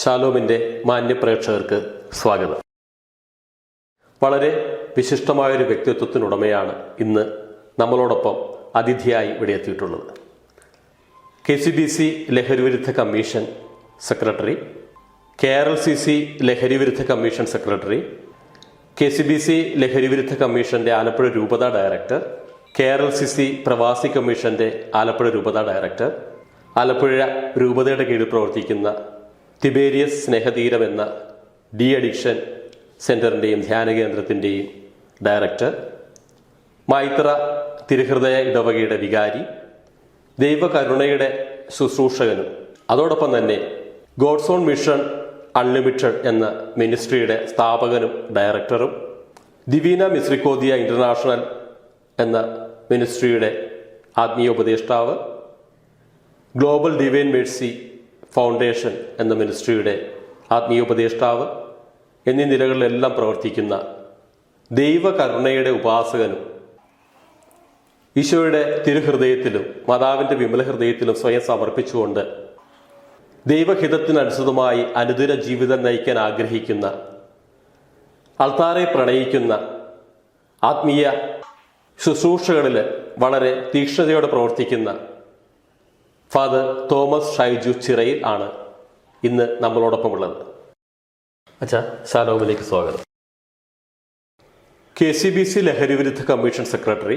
ഷാലോമിന്റെ മാന്യപ്രേക്ഷകർക്ക് സ്വാഗതം. വളരെ വിശിഷ്ടമായൊരു വ്യക്തിത്വത്തിനുടമയാണ് ഇന്ന് നമ്മളോടൊപ്പം അതിഥിയായി ഇവിടെ എത്തിയിട്ടുള്ളത് കെ സി ബി സി ലഹരിവിരുദ്ധ commission secretary K R L C C ലഹരിവിരുദ്ധ commission secretary K C B C ലഹരിവിരുദ്ധ കമ്മീഷന്റെ ആലപ്പുഴ രൂപത director K R L C C പ്രവാസി കമ്മീഷന്റെ ആലപ്പുഴ രൂപത ഡയറക്ടർ ആലപ്പുഴ രൂപതയുടെ കീഴിൽ പ്രവർത്തിക്കുന്ന തിബേരിയസ് സ്നേഹതീരം എന്ന ഡി അഡിക്ഷൻ സെന്ററിന്റെയും ധ്യാന കേന്ദ്രത്തിന്റെയും ഡയറക്ടർ മൈത്ര തിരുഹൃദയ ഇടവകയുടെ വികാരി ദൈവകരുണയുടെ ശുശ്രൂഷകനും അതോടൊപ്പം തന്നെ ഗോഡ്സ് ഓൺ മിഷൻ അൺലിമിറ്റഡ് എന്ന മിനിസ്ട്രിയുടെ സ്ഥാപകനും ഡയറക്ടറും ദിവീന മിസ്രിക്കോദിയ ഇന്റർനാഷണൽ എന്ന മിനിസ്ട്രിയുടെ ആത്മീയ ഉപദേഷ്ടാവ് ഗ്ലോബൽ ഡിവൈൻ മേഴ്സി ഫൗണ്ടേഷൻ എന്ന മിനിസ്ട്രിയുടെ ആത്മീയ ഉപദേഷ്ടാവ് എന്നീ നിലകളിലെല്ലാം പ്രവർത്തിക്കുന്ന ദൈവകരുണയുടെ ഉപാസകനും ഈശോയുടെ തിരുഹൃദയത്തിലും മാതാവിന്റെ വിമല ഹൃദയത്തിലും സ്വയം സമർപ്പിച്ചുകൊണ്ട് ദൈവഹിതത്തിനനുസൃതമായി അനുദിന ജീവിതം നയിക്കാൻ ആഗ്രഹിക്കുന്ന അൾത്താറെ പ്രണയിക്കുന്ന ആത്മീയ ശുശ്രൂഷകളിൽ വളരെ തീക്ഷ്ണതയോടെ പ്രവർത്തിക്കുന്ന ഫാദർ തോമസ് ഷൈജു ചിറയിൽ ആണ് ഇന്ന് നമ്മളോടൊപ്പം ഉള്ളത് അച്ഛാ ശാലോമിലേക്ക് സ്വാഗതം. കെ സി ബി സി ലഹരി വിരുദ്ധ commission secretary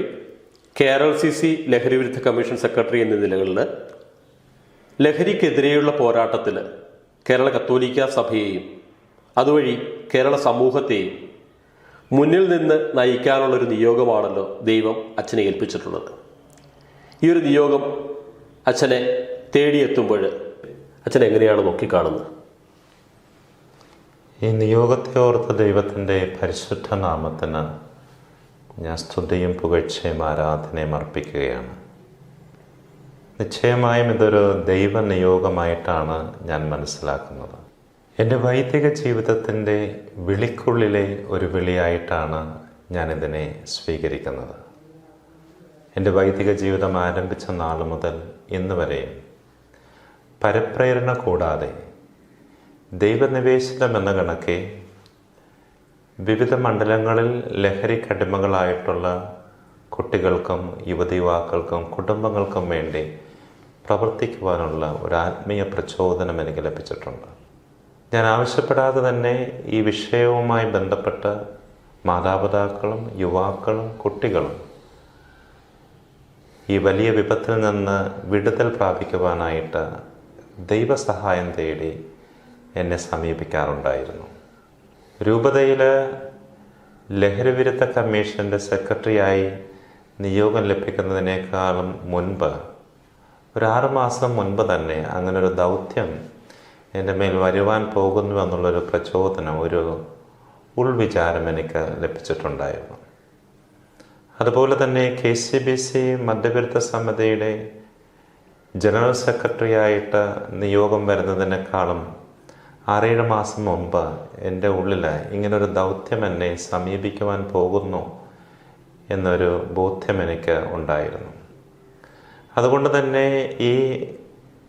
K R L C C ലഹരി വിരുദ്ധ കമ്മീഷൻ സെക്രട്ടറി എന്നീ നിലകളിൽ ലഹരിക്കെതിരെയുള്ള പോരാട്ടത്തിൽ കേരള കത്തോലിക്ക സഭയെയും അതുവഴി കേരള സമൂഹത്തെയും മുന്നിൽ നിന്ന് നയിക്കാനുള്ളൊരു നിയോഗമാണല്ലോ ദൈവം അച്ഛനെ ഏൽപ്പിച്ചിട്ടുള്ളത്. ഈ ഒരു നിയോഗം അച്ഛനെ തേടിയെത്തുമ്പോൾ അച്ഛൻ എങ്ങനെയാണ് നോക്കിക്കാണുന്നത്? ഈ നിയോഗത്തെ ഓർത്ത ദൈവത്തിന്റെ പരിശുദ്ധ നാമത്തിന് ഞാൻ സ്തുതിയും പുകഴ്ചയും ആരാധനയും അർപ്പിക്കുകയാണ്. നിശ്ചയമായും ഇതൊരു ദൈവ നിയോഗമായിട്ടാണ് ഞാൻ മനസ്സിലാക്കുന്നത്. എന്റെ വൈദിക ജീവിതത്തിന്റെ വിളിക്കുള്ളിലെ ഒരു വിളിയായിട്ടാണ് ഞാനിതിനെ സ്വീകരിക്കുന്നത്. എന്റെ വൈദിക ജീവിതം ആരംഭിച്ച നാൾ മുതൽ ഇന്ന് വരെയും പരപ്രേരണ കൂടാതെ ദൈവനിവേശനം എന്ന കണക്കെ വിവിധ മണ്ഡലങ്ങളിൽ ലഹരിക്കടിമകളായിട്ടുള്ള കുട്ടികൾക്കും യുവതി യുവാക്കൾക്കും കുടുംബങ്ങൾക്കും വേണ്ടി പ്രവർത്തിക്കുവാനുള്ള ഒരു ആത്മീയ പ്രചോദനം എനിക്ക് ലഭിച്ചിട്ടുണ്ട്. ഞാൻ ആവശ്യപ്പെടാതെ തന്നെ ഈ വിഷയവുമായി ബന്ധപ്പെട്ട് മാതാപിതാക്കളും യുവാക്കളും കുട്ടികളും ഈ വലിയ വിപത്തിൽ നിന്ന് വിടുതൽ പ്രാപിക്കുവാനായിട്ട് ദൈവസഹായം തേടി എന്നെ സമീപിക്കാറുണ്ടായിരുന്നു. രൂപതയിൽ ലഹരിവിരുദ്ധ കമ്മീഷന്റെ സെക്രട്ടറിയായി നിയോഗം ലഭിക്കുന്നതിനേക്കാളും മുൻപ് ഒരു ആറുമാസം മുൻപ് തന്നെ അങ്ങനൊരു ദൗത്യം എന്റെ മേൽ വരുവാൻ പോകുന്നു എന്നുള്ളൊരു പ്രചോദനം ഒരു ഉൾവിചാരം എനിക്ക് ലഭിച്ചിട്ടുണ്ടായിരുന്നു. അതുപോലെ തന്നെ കെ സി ബി സി മദ്യവിരുദ്ധ സമിതിയുടെ ജനറൽ സെക്രട്ടറിയായിട്ട് നിയോഗം വരുന്നതിനേക്കാളും ആറേഴ് മാസം മുമ്പ് എന്റെ ഉള്ളിൽ ഇങ്ങനൊരു ദൗത്യം എന്നെ സമീപിക്കുവാൻ പോകുന്നു എന്നൊരു ബോധ്യം എനിക്ക് ഉണ്ടായിരുന്നു. അതുകൊണ്ട് തന്നെ ഈ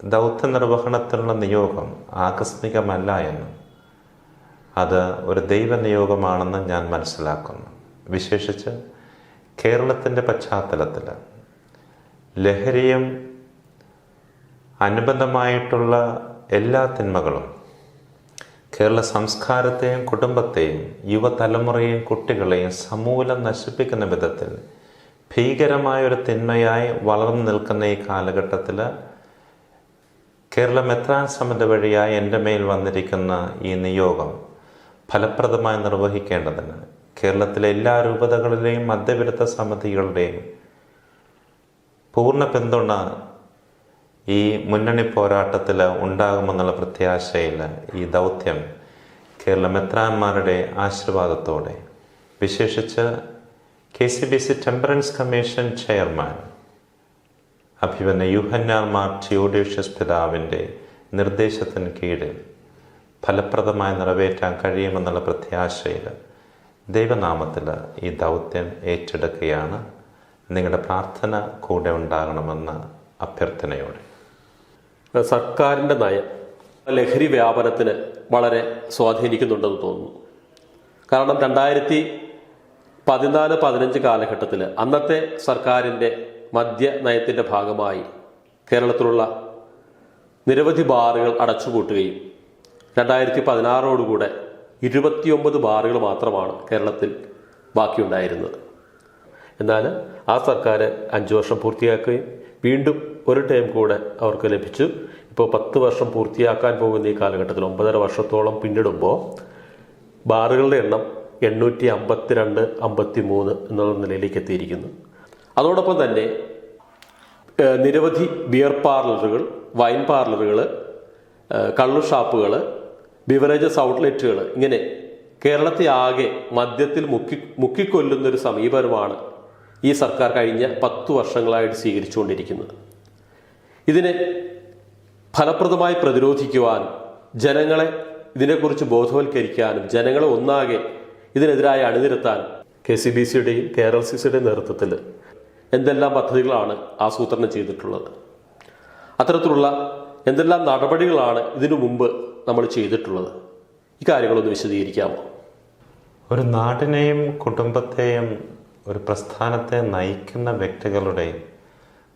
ദൗത്യ നിർവഹണത്തിനുള്ള നിയോഗം ആകസ്മികമല്ല എന്നും അത് ഒരു ദൈവ നിയോഗമാണെന്ന് ഞാൻ മനസ്സിലാക്കുന്നു. വിശേഷിച്ച് കേരളത്തിന്റെ പശ്ചാത്തലത്തിൽ ലഹരിയും അനുബന്ധമായിട്ടുള്ള എല്ലാ തിന്മകളും കേരള സംസ്കാരത്തെയും കുടുംബത്തെയും യുവതലമുറയെയും കുട്ടികളെയും സമൂലം നശിപ്പിക്കുന്ന വിധത്തിൽ ഭീകരമായ ഒരു തിന്മയായി വളർന്നു നിൽക്കുന്ന ഈ കാലഘട്ടത്തിൽ കേരള മെത്രാൻ സമിതി വഴിയായി എന്റെ മേൽ വന്നിരിക്കുന്ന ഈ നിയോഗം ഫലപ്രദമായി നിർവഹിക്കേണ്ടതിന് കേരളത്തിലെ എല്ലാ രൂപതകളിലെയും മദ്യവിരുദ്ധ സമിതികളുടെയും പൂർണ പിന്തുണ ഈ മുന്നണി പോരാട്ടത്തിൽ ഉണ്ടാകുമെന്നുള്ള പ്രത്യാശയിൽ ഈ ദൗത്യം കേരള മെത്രാന്മാരുടെ ആശീർവാദത്തോടെ. വിശേഷിച്ച് K C B C temperance commission chairman അഭിമന്യ യുഹന്നാർ മാർ തിയോഡേഷ്യസ് പിതാവിന്റെ നിർദ്ദേശത്തിന് കീഴിൽ ഫലപ്രദമായി നിറവേറ്റാൻ കഴിയുമെന്നുള്ള പ്രത്യാശയിൽ ദൈവനാമത്തിൽ ഈ ദൗത്യം ഏറ്റെടുക്കുകയാണ്. നിങ്ങളുടെ പ്രാർത്ഥന കൂടെ ഉണ്ടാകണമെന്ന് അഭ്യർത്ഥനയോടെ. സർക്കാരിന്റെ നയം ലഹരി വ്യാപനത്തിന് വളരെ സ്വാധീനിക്കുന്നുണ്ടെന്ന് തോന്നുന്നു. കാരണം രണ്ടായിരത്തി പതിനാല് പതിനഞ്ച് കാലഘട്ടത്തിൽ അന്നത്തെ സർക്കാരിന്റെ മദ്യ നയത്തിന്റെ ഭാഗമായി കേരളത്തിലുള്ള നിരവധി ബാറുകൾ അടച്ചുപൂട്ടുകയും രണ്ടായിരത്തി പതിനാറോടുകൂടെ ഇരുപത്തിയൊമ്പത് ബാറുകൾ മാത്രമാണ് കേരളത്തിൽ ബാക്കിയുണ്ടായിരുന്നത്. എന്നാൽ ആ സർക്കാർ അഞ്ച് വർഷം പൂർത്തിയാക്കുകയും വീണ്ടും ഒരു ടൈം കൂടെ അവർക്ക് ലഭിച്ചു. ഇപ്പോൾ പത്ത് വർഷം പൂർത്തിയാക്കാൻ പോകുന്ന ഈ കാലഘട്ടത്തിൽ ഒമ്പതര വർഷത്തോളം പിന്നിടുമ്പോൾ ബാറുകളുടെ എണ്ണം എണ്ണൂറ്റി അമ്പത്തിരണ്ട് അമ്പത്തി മൂന്ന് എന്നുള്ള നിലയിലേക്ക് എത്തിയിരിക്കുന്നു. അതോടൊപ്പം തന്നെ നിരവധി ബിയർ പാർലറുകൾ വൈൻ പാർലറുകൾ കള്ളു ഷാപ്പുകൾ ബിവറേജസ് ഔട്ട്ലെറ്റുകൾ ഇങ്ങനെ കേരളത്തെ ആകെ മദ്യത്തിൽ മുക്കി മുക്കിക്കൊല്ലുന്നൊരു സമീപനമാണ് ഈ സർക്കാർ കഴിഞ്ഞ പത്തു വർഷങ്ങളായിട്ട് സ്വീകരിച്ചുകൊണ്ടിരിക്കുന്നത്. ഇതിനെ ഫലപ്രദമായി പ്രതിരോധിക്കുവാൻ ജനങ്ങളെ ഇതിനെക്കുറിച്ച് ബോധവൽക്കരിക്കാനും ജനങ്ങളെ ഒന്നാകെ ഇതിനെതിരായി അണിനിരത്താൻ കെ സി ബി സിയുടെയും കെ ആർ എൽ സി സിയുടെയും നേതൃത്വത്തിൽ എന്തെല്ലാം പദ്ധതികളാണ് ആസൂത്രണം ചെയ്തിട്ടുള്ളത്. അത്തരത്തിലുള്ള എന്തെല്ലാം നടപടികളാണ് ഇതിനു മുമ്പ് നമ്മൾ ചെയ്തിട്ടുള്ളത്? ഈ കാര്യങ്ങളൊന്ന് വിശദീകരിക്കാമോ? ഒരു നാടിനെയും കുടുംബത്തെയും ഒരു പ്രസ്ഥാനത്തെ നയിക്കുന്ന വ്യക്തികളുടെ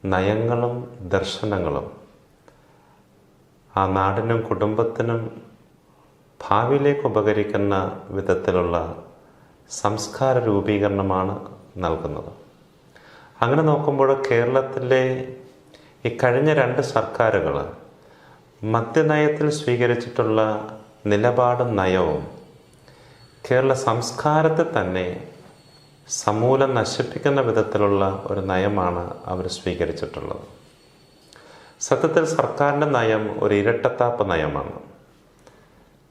നയങ്ങളും ദർശനങ്ങളും ആ നാടിനും കുടുംബത്തിനും ഭാവിയിലേക്ക് ഉപകരിക്കുന്ന വിധത്തിലുള്ള സംസ്കാര രൂപീകരണമാണ് നൽകുന്നത്. അങ്ങനെ നോക്കുമ്പോൾ കേരളത്തിലെ ഈ കഴിഞ്ഞ രണ്ട് സർക്കാരുകൾ മദ്യനയത്തിൽ സ്വീകരിച്ചിട്ടുള്ള നിലപാടും നയവും കേരള സംസ്കാരത്തെ തന്നെ സമൂലം നശിപ്പിക്കുന്ന വിധത്തിലുള്ള ഒരു നയമാണ് അവർ സ്വീകരിച്ചിട്ടുള്ളത്. സത്യത്തിൽ സർക്കാരിന്റെ നയം ഒരു ഇരട്ടത്താപ്പ് നയമാണ്.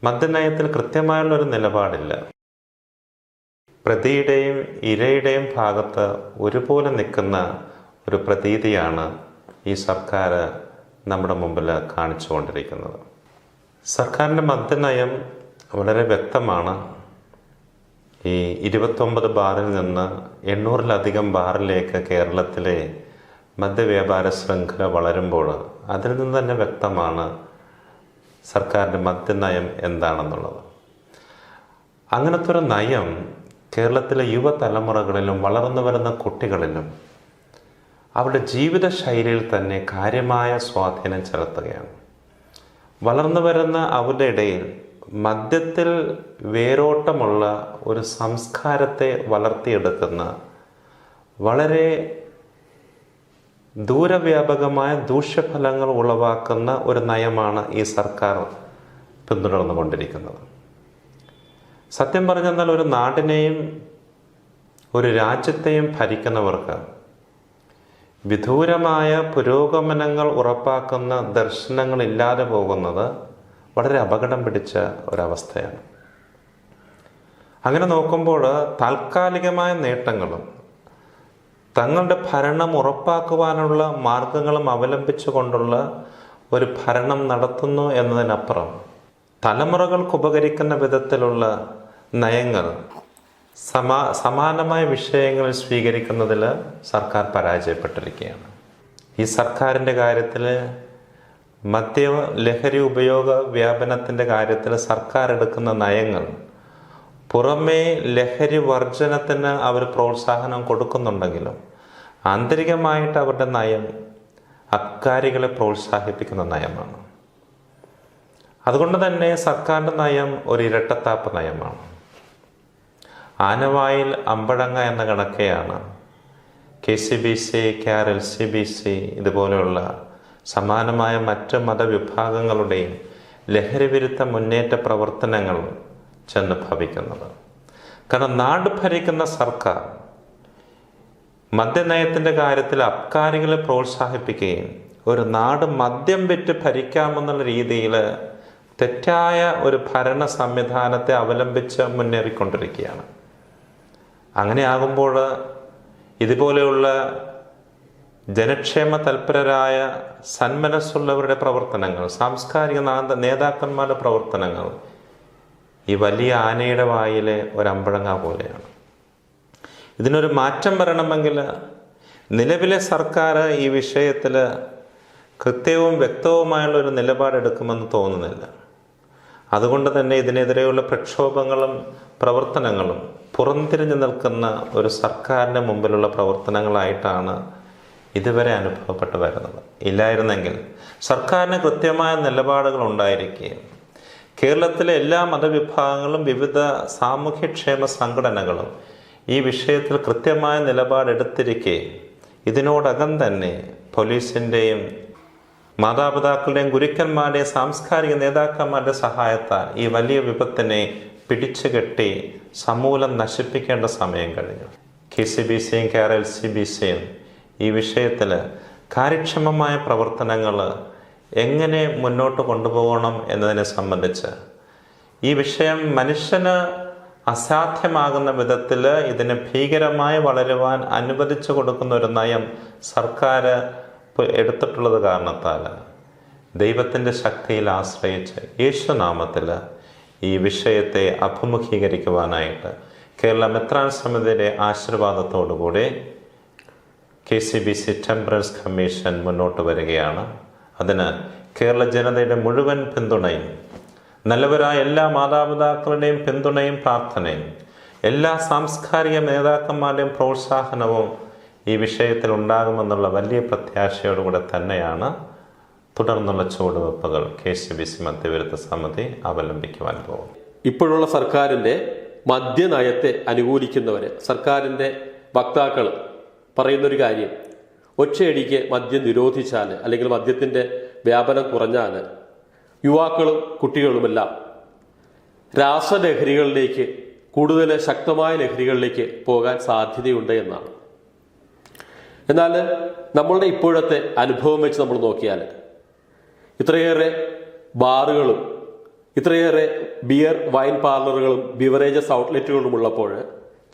മദ്യനയത്തിൽ കൃത്യമായുള്ള ഒരു നിലപാടില്ല. പ്രതിയുടെയും ഇരയുടെയും ഭാഗത്ത് ഒരുപോലെ നിൽക്കുന്ന ഒരു പ്രതീതിയാണ് ഈ സർക്കാർ നമ്മുടെ മുമ്പിൽ കാണിച്ചുകൊണ്ടിരിക്കുന്നത്. സർക്കാരിന്റെ മദ്യനയം വളരെ വ്യക്തമാണ്. ഈ ഇരുപത്തൊമ്പത് ബാറിൽ നിന്ന് എണ്ണൂറിലധികം ബാറിലേക്ക് കേരളത്തിലെ മദ്യവ്യാപാര ശൃംഖല വളരുമ്പോൾ അതിൽ നിന്ന് തന്നെ വ്യക്തമാണ് സർക്കാരിന്റെ മദ്യനയം എന്താണെന്നുള്ളത്. അങ്ങനത്തെ ഒരു നയം കേരളത്തിലെ യുവതലമുറകളിലും വളർന്നു വരുന്ന കുട്ടികളിലും അവരുടെ ജീവിത ശൈലിയിൽ തന്നെ കാര്യമായ സ്വാധീനം ചെലുത്തുകയാണ്. വളർന്നു വരുന്ന അവരുടെ ഇടയിൽ മദ്യത്തിൽ വേരോട്ടമുള്ള ഒരു സംസ്കാരത്തെ വളർത്തിയെടുക്കുന്ന വളരെ ദൂരവ്യാപകമായ ദൂഷ്യഫലങ്ങൾ ഉളവാക്കുന്ന ഒരു നയമാണ് ഈ സർക്കാർ പിന്തുടർന്നുകൊണ്ടിരിക്കുന്നത് സത്യം പറഞ്ഞെന്നാൽ ഒരു നാടിനെയും ഒരു രാജ്യത്തെയും ഭരിക്കുന്നവർക്ക് വിദൂരമായ പുരോഗമനങ്ങൾ ഉറപ്പാക്കുന്ന ദർശനങ്ങൾ ഇല്ലാതെ പോകുന്നത് വളരെ അപകടം പിടിച്ച ഒരവസ്ഥയാണ്. അങ്ങനെ നോക്കുമ്പോൾ താൽക്കാലികമായ നേട്ടങ്ങളും തങ്ങളുടെ ഭരണം ഉറപ്പാക്കുവാനുള്ള മാർഗങ്ങളും അവലംബിച്ചുകൊണ്ടുള്ള ഒരു ഭരണം നടത്തുന്നു എന്നതിനപ്പുറം തലമുറകൾക്ക് ഉപകരിക്കുന്ന വിധത്തിലുള്ള നയങ്ങൾ സമാ സമാനമായ വിഷയങ്ങൾ സ്വീകരിക്കുന്നതിൽ സർക്കാർ പരാജയപ്പെട്ടിരിക്കുകയാണ്. ഈ സർക്കാരിന്റെ കാര്യത്തിൽ മദ്യ ലഹരി ഉപയോഗ വ്യാപനത്തിന്റെ കാര്യത്തിൽ സർക്കാർ എടുക്കുന്ന നയങ്ങൾ പുറമേ ലഹരി വർജനത്തിന് അവർ പ്രോത്സാഹനം കൊടുക്കുന്നുണ്ടെങ്കിലും ആന്തരികമായിട്ട് അവരുടെ നയം അക്കാരികളെ പ്രോത്സാഹിപ്പിക്കുന്ന നയമാണ്. അതുകൊണ്ട് തന്നെ സർക്കാരിന്റെ നയം ഒരു ഇരട്ടത്താപ്പ് നയമാണ്. ആനവായിൽ അമ്പഴങ്ങ എന്ന കണക്കെയാണ്. K C B C K R L C B C ഇതുപോലെയുള്ള സമാനമായ മറ്റ് മതവിഭാഗങ്ങളുടെയും ലഹരിവിരുദ്ധ മുന്നേറ്റ പ്രവർത്തനങ്ങൾ ചെന്ന് ഭവിക്കുന്നത്. കാരണം നാട് ഭരിക്കുന്ന സർക്കാർ മദ്യനയത്തിന്റെ കാര്യത്തിൽ അബ്കാരികളെ പ്രോത്സാഹിപ്പിക്കുകയും ഒരു നാട് മദ്യം വിറ്റ് ഭരിക്കാമെന്നുള്ള രീതിയിൽ തെറ്റായ ഒരു ഭരണ സംവിധാനത്തെ അവലംബിച്ച് മുന്നേറിക്കൊണ്ടിരിക്കുകയാണ്. അങ്ങനെയാകുമ്പോൾ ഇതുപോലെയുള്ള ജനക്ഷേമ തൽപരരായ സന്മനസ്സുള്ളവരുടെ പ്രവർത്തനങ്ങൾ സാംസ്കാരിക നേതാക്കന്മാരുടെ പ്രവർത്തനങ്ങൾ ഈ വലിയ ആനയുടെ വായിലെ ഒരമ്പഴങ്ങ പോലെയാണ്. ഇതിനൊരു മാറ്റം വരണമെങ്കിൽ നിലവിലെ സർക്കാർ ഈ വിഷയത്തിൽ കൃത്യവും വ്യക്തവുമായുള്ള ഒരു നിലപാടെടുക്കുമെന്ന് തോന്നുന്നില്ല. അതുകൊണ്ട് തന്നെ ഇതിനെതിരെയുള്ള പ്രക്ഷോഭങ്ങളും പ്രവർത്തനങ്ങളും പുറംതിരിഞ്ഞു നിൽക്കുന്ന ഒരു സർക്കാരിന്റെ മുമ്പിലുള്ള പ്രവർത്തനങ്ങളായിട്ടാണ് ഇതുവരെ അനുഭവപ്പെട്ടു വരുന്നത്. ഇല്ലായിരുന്നെങ്കിൽ സർക്കാരിന് കൃത്യമായ നിലപാടുകൾ ഉണ്ടായിരിക്കുകയും കേരളത്തിലെ എല്ലാ മതവിഭാഗങ്ങളും വിവിധ സാമൂഹ്യക്ഷേമ സംഘടനകളും ഈ വിഷയത്തിൽ കൃത്യമായ നിലപാടെടുത്തിരിക്കെ ഇതിനോടകം തന്നെ പോലീസിന്റെയും മാതാപിതാക്കളുടെയും ഗുരുക്കന്മാരുടെയും സാംസ്കാരിക നേതാക്കന്മാരുടെ സഹായത്താൽ ഈ വലിയ വിപത്തിനെ പിടിച്ചുകെട്ടി സമൂലം നശിപ്പിക്കേണ്ട സമയം കഴിഞ്ഞു. കെ സി ബി സിയും K R L C B സിയും ഈ വിഷയത്തിൽ കാര്യക്ഷമമായ പ്രവർത്തനങ്ങൾ എങ്ങനെ മുന്നോട്ട് കൊണ്ടുപോകണം എന്നതിനെ സംബന്ധിച്ച് ഈ വിഷയം മനുഷ്യന് അസാധ്യമാകുന്ന വിധത്തിൽ ഇതിന് ഭീകരമായി വളരുവാൻ അനുവദിച്ചു കൊടുക്കുന്ന ഒരു നയം സർക്കാർ എടുത്തിട്ടുള്ളത് കാരണത്താൽ ദൈവത്തിന്റെ ശക്തിയിൽ ആശ്രയിച്ച് യേശുനാമത്തിൽ ഈ വിഷയത്തെ അഭിമുഖീകരിക്കുവാനായിട്ട് കേരള മെത്രാൻ സമിതിയുടെ ആശീർവാദത്തോടുകൂടി K C B C temperance commission മുന്നോട്ട് വരികയാണ്. അതിന് കേരള ജനതയുടെ മുഴുവൻ പിന്തുണയും നല്ലവരായ എല്ലാ മാതാപിതാക്കളുടെയും പിന്തുണയും പ്രാർത്ഥനയും എല്ലാ സാംസ്കാരിക നേതാക്കന്മാരുടെയും പ്രോത്സാഹനവും ഈ വിഷയത്തിൽ ഉണ്ടാകുമെന്നുള്ള വലിയ പ്രത്യാശയോടുകൂടെ തന്നെയാണ് തുടർന്നുള്ള ചുവടുവെപ്പുകൾ കെ സി ബി സി മധ്യവിരുദ്ധ സമിതി അവലംബിക്കുവാൻ പോകും ഇപ്പോഴുള്ള സർക്കാരിന്റെ മദ്യനയത്തെ അനുകൂലിക്കുന്നവര് സർക്കാരിന്റെ വക്താക്കൾ പറയുന്നൊരു കാര്യം ഒറ്റയടിക്ക് മദ്യം നിരോധിച്ചാൽ അല്ലെങ്കിൽ മദ്യത്തിന്റെ വ്യാപനം കുറഞ്ഞാൽ യുവാക്കളും കുട്ടികളുമെല്ലാം രാസലഹരികളിലേക്ക് കൂടുതൽ ശക്തമായ ലഹരികളിലേക്ക് പോകാൻ സാധ്യതയുണ്ട് എന്നാണ്. എന്നാൽ നമ്മളുടെ ഇപ്പോഴത്തെ അനുഭവം വെച്ച് നമ്മൾ നോക്കിയാൽ ഇത്രയേറെ ബാറുകളും ഇത്രയേറെ ബിയർ വൈൻ പാർലറുകളും ബിവറേജസ് ഔട്ട്ലെറ്റുകളും ഉള്ളപ്പോൾ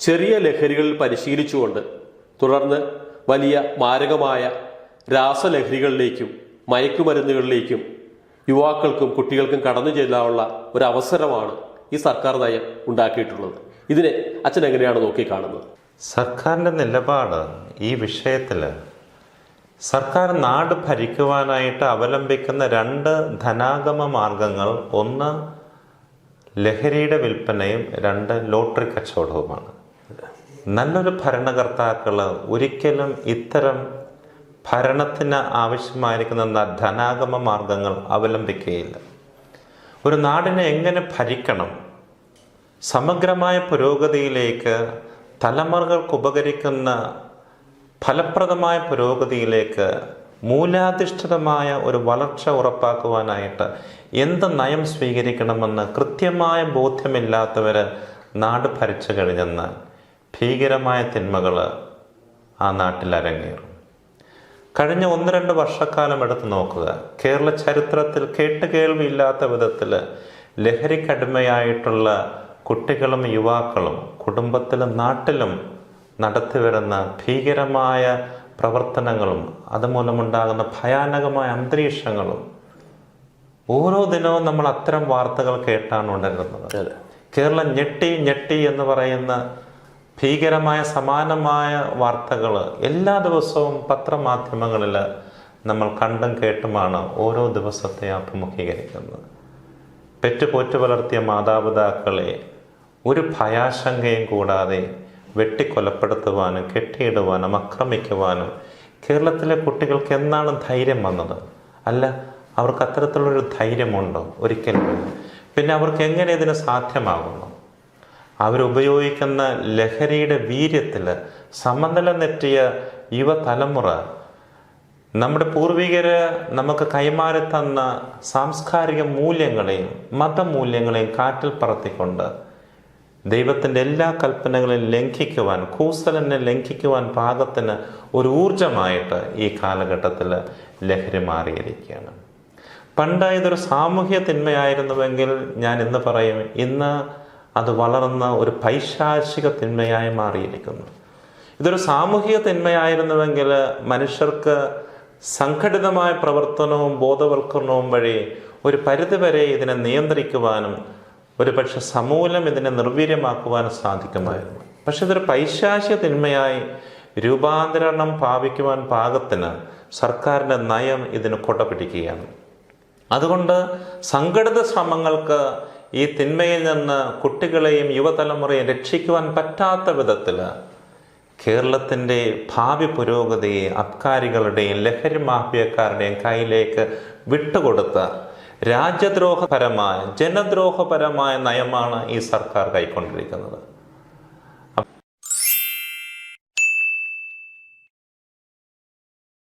ചെറിയ ലഹരികളിൽ പരിശീലിച്ചുകൊണ്ട് തുടർന്ന് വലിയ മാരകമായ രാസലഹരികളിലേക്കും മയക്കുമരുന്നുകളിലേക്കും യുവാക്കൾക്കും കുട്ടികൾക്കും കടന്നു ചെല്ലാനുള്ള ഒരു അവസരമാണ് ഈ സർക്കാർ നയം ഉണ്ടാക്കിയിട്ടുള്ളത്. ഇതിനെ അച്ഛൻ എങ്ങനെയാണ് നോക്കിക്കാണുന്നത്? സർക്കാരിന്റെ നിലപാട് ഈ വിഷയത്തിൽ സർക്കാർ നാട് ഭരിക്കുവാനായിട്ട് അവലംബിക്കുന്ന രണ്ട് ധനാഗമ മാർഗങ്ങൾ ഒന്ന് ലഹരിയുടെ വിൽപ്പനയും രണ്ട് ലോട്ടറി കച്ചവടവുമാണ്. നല്ലൊരു ഭരണകർത്താക്കൾ ഒരിക്കലും ഇത്തരം ഭരണത്തിന് ആവശ്യമായിരിക്കുന്ന ധനാഗമ മാർഗങ്ങൾ അവലംബിക്കുകയില്ല. ഒരു നാടിനെ എങ്ങനെ ഭരിക്കണം? സമഗ്രമായ പുരോഗതിയിലേക്ക് തലമുറകൾക്ക് ഉപകരിക്കുന്ന ഫലപ്രദമായ പുരോഗതിയിലേക്ക് മൂലാധിഷ്ഠിതമായ ഒരു വളർച്ച ഉറപ്പാക്കുവാനായിട്ട് എന്ത് നയം സ്വീകരിക്കണമെന്ന് കൃത്യമായ ബോധ്യമില്ലാത്തവർ നാട് ഭരിച്ചു കഴിഞ്ഞെന്ന് ഭീകരമായ തിന്മകൾ ആ നാട്ടിൽ അരങ്ങേറും. കഴിഞ്ഞ ഒന്ന് രണ്ട് വർഷക്കാലം എടുത്ത് നോക്കുക. കേരള ചരിത്രത്തിൽ കേട്ടുകേൾവിയില്ലാത്ത വിധത്തിൽ ലഹരിക്കടിമയായിട്ടുള്ള കുട്ടികളും യുവാക്കളും കുടുംബത്തിലും നാട്ടിലും നടത്തിവരുന്ന ഭീകരമായ പ്രവർത്തനങ്ങളും അതുമൂലമുണ്ടാകുന്ന ഭയാനകമായ അന്തരീക്ഷങ്ങളും ഓരോ ദിനവും നമ്മൾ അത്തരം വാർത്തകൾ കേട്ടാണ് ഉണരുന്നത് അതെ. കേരളം ഞെട്ടി ഞെട്ടി എന്ന് പറയുന്ന ഭീകരമായ സമാനമായ വാർത്തകൾ എല്ലാ ദിവസവും പത്രമാധ്യമങ്ങളിൽ നമ്മൾ കണ്ടും കേട്ടുമാണ് ഓരോ ദിവസത്തെ അഭിമുഖീകരിക്കുന്നത്. പെറ്റുപോറ്റു വളർത്തിയ മാതാപിതാക്കളെ ഒരു ഭയാശങ്കയും കൂടാതെ വെട്ടിക്കൊലപ്പെടുത്തുവാനും കെട്ടിയിടുവാനും ആക്രമിക്കുവാനും കേരളത്തിലെ കുട്ടികൾക്ക് എന്നാണ് ധൈര്യം വന്നത്? അല്ല അവർക്ക് അത്തരത്തിലുള്ളൊരു ധൈര്യമുണ്ടോ? ഒരിക്കലും. പിന്നെ അവർക്ക് എങ്ങനെ ഇതിന് സാധ്യമാകുന്നു? അവരുപയോഗിക്കുന്ന ലഹരിയുടെ വീര്യത്തിൽ സമനില നെറ്റിയ യുവതലമുറ നമ്മുടെ പൂർവികർ നമുക്ക് കൈമാറി തന്ന സാംസ്കാരിക മൂല്യങ്ങളെയും മതമൂല്യങ്ങളെയും കാറ്റിൽ പറത്തിക്കൊണ്ട് ദൈവത്തിന്റെ എല്ലാ കൽപ്പനകളും ലംഘിക്കുവാൻ കൂസലനെ ലംഘിക്കുവാൻ പാകത്തിന് ഒരു ഊർജമായിട്ട് ഈ കാലഘട്ടത്തിൽ ലഹരി മാറിയിരിക്കുകയാണ്. പണ്ട് ഇതൊരു സാമൂഹ്യ തിന്മയായിരുന്നുവെങ്കിൽ ഞാൻ ഇന്ന് പറയും ഇന്ന് അത് വളർന്ന ഒരു പൈശാചിക തിന്മയായി മാറിയിരിക്കുന്നു. ഇതൊരു സാമൂഹിക തിന്മയായിരുന്നുവെങ്കിൽ മനുഷ്യർക്ക് സംഘടിതമായ പ്രവർത്തനവും ബോധവൽക്കരണവും വഴി ഒരു പരിധിവരെ ഇതിനെ നിയന്ത്രിക്കുവാനും ഒരു പക്ഷെ സമൂലം ഇതിനെ നിർവീര്യമാക്കുവാൻ സാധിക്കുമായിരുന്നു. പക്ഷെ ഇതൊരു പൈശാശ്യ തിന്മയായി രൂപാന്തരണം പാപിക്കുവാൻ പാകത്തിന് സർക്കാരിന്റെ നയം ഇതിന് കൊട്ട പിടിക്കുകയാണ്. അതുകൊണ്ട് സംഘടിത ശ്രമങ്ങൾക്ക് ഈ തിന്മയിൽ നിന്ന് കുട്ടികളെയും യുവതലമുറയെയും രക്ഷിക്കുവാൻ പറ്റാത്ത വിധത്തിൽ കേരളത്തിന്റെ ഭാവി പുരോഗതിയെ അബ്കാരികളുടെയും ലഹരി മാഫിയക്കാരുടെയും കയ്യിലേക്ക് വിട്ടുകൊടുത്ത രാജ്യദ്രോഹപരമായ ജനദ്രോഹപരമായ നയമാണ് ഈ സർക്കാർ കൈക്കൊണ്ടിരിക്കുന്നത്.